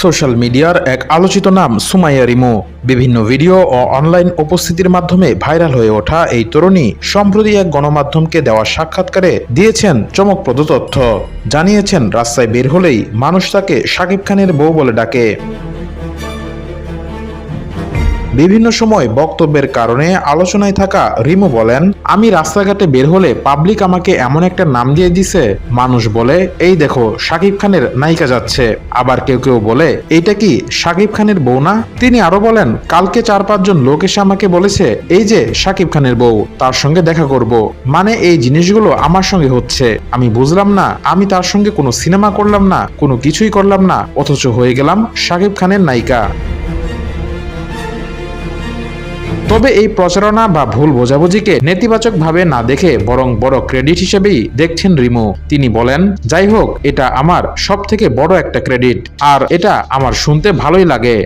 Social মিডিয়ার এক আলোচিত নাম সুমাইয়া রিমু। বিভিন্ন ভিডিও ও অনলাইন উপস্থিতির মাধ্যমে ভাইরাল হয়ে ওঠা এই তরুণী সম্প্রতি এক গণমাধ্যমকে দেওয়া সাক্ষাৎকারে দিয়েছেন চমকপ্রদ তথ্য। জানিয়েছেন, রাস্তায় বের হলেই মানুষ তাকে শাকিব খানের বউ বলে ডাকে। বিভিন্ন সময় বক্তব্যের কারণে আলোচনায় থাকা রিমু বলেন, আমি রাস্তাঘাটে বের হলে পাবলিক আমাকে এমন একটা নাম দিয়ে দিছে। মানুষ বলে, এই দেখো, শাকিব খানের নায়িকা যাচ্ছে। আবার কেউ কেউ বলে, এইটা কি শাকিব খানের বউ না? তিনি আরও বলেন, কালকে চার পাঁচজন লোক এসে আমাকে বলেছে, এই যে শাকিব খানের বউ, তার সঙ্গে দেখা করব। মানে এই জিনিসগুলো আমার সঙ্গে হচ্ছে। আমি বুঝলাম না, আমি তার সঙ্গে কোনো সিনেমা করলাম না, কোনো কিছুই করলাম না, অথচ হয়ে গেলাম শাকিব খানের নায়িকা। তবে এই প্রচারণা বা ভুল বোঝাবুঝিকে নেতিবাচকভাবে না দেখে বরং বড় ক্রেডিট হিসেবেই দেখছেন রিমু। তিনি বলেন, যাই হোক, এটা আমার সব থেকে বড় একটা ক্রেডিট, আর এটা আমার শুনতে ভালোই লাগে।